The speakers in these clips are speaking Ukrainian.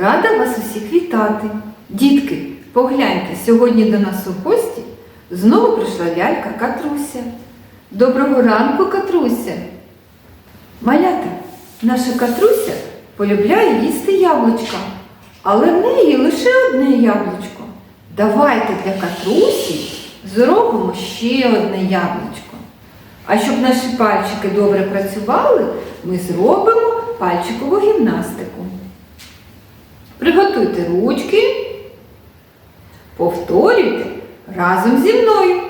Рада вас усіх вітати. Дітки, погляньте, сьогодні до нас у гості знову прийшла лялька Катруся. Доброго ранку, Катруся. Малята, наша Катруся полюбляє їсти яблучка, але в неї лише одне яблучко. Давайте для Катрусі зробимо ще одне яблучко. А щоб наші пальчики добре працювали, ми зробимо пальчикову гімнастику. Приготуйте ручки, повторюйте разом зі мною.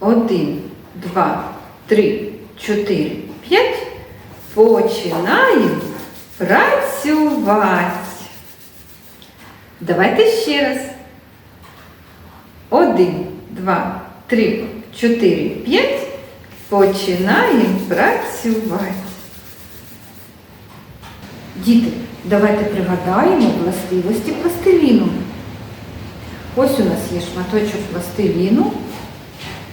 Один, два, три, чотири, п'ять. Починаємо працювати. Давайте ще раз. Один, два, три, чотири, п'ять. Починаємо працювати. Діти, давайте пригадаємо властивості пластиліну. Ось у нас є шматочок пластиліну.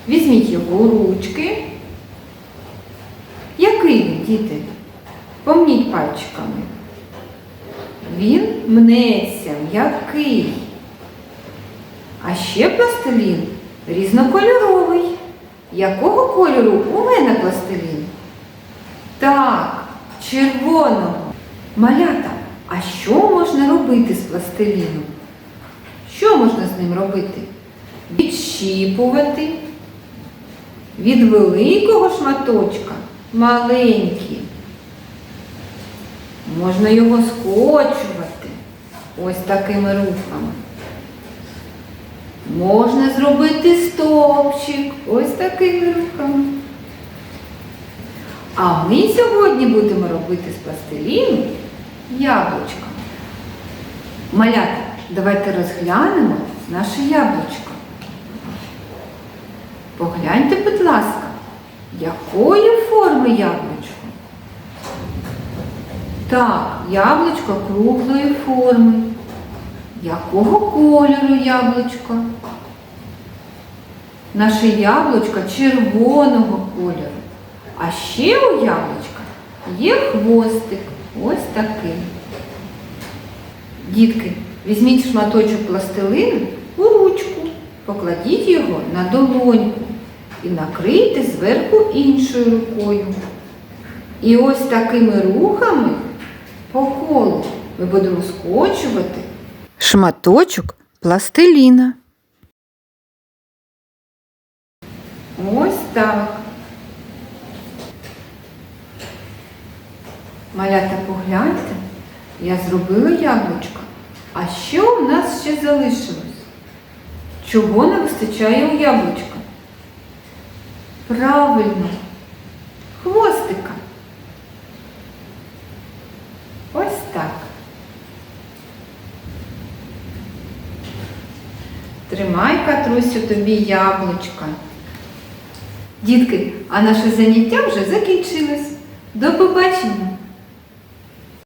Візьміть його ручки. Який він, діти? Помніть пальчиками. Він мнеться, м'який. А ще пластилін різнокольоровий. Якого кольору у мене пластилін? Так, червоного. Малята, а що можна робити з пластиліном? Що можна з ним робити? Відщіпувати від великого шматочка маленький. Можна його скочувати ось такими рухами. Можна зробити стовпчик ось такими рухами. А ми сьогодні будемо робити з пластиліну яблучко. Малята, давайте розглянемо наше яблучко. Погляньте, будь ласка, якої форми яблучко? Так, яблучко круглої форми. Якого кольору яблучко? Наше яблучко червоного кольору. А ще у яблучка є хвостик. Ось такий. Дітки, візьміть шматочок пластилину у ручку, покладіть його на долоньку і накрийте зверху іншою рукою. І ось такими рухами по колу ми будемо скочувати шматочок пластиліна. Ось так. Малята, погляньте, я зробила яблучко. А що у нас ще залишилось? Чого не вистачає у яблучка? Правильно, хвостика. Ось так. Тримай, Катрусю, тобі яблучка. Дітки, а наше заняття вже закінчилось. До побачення!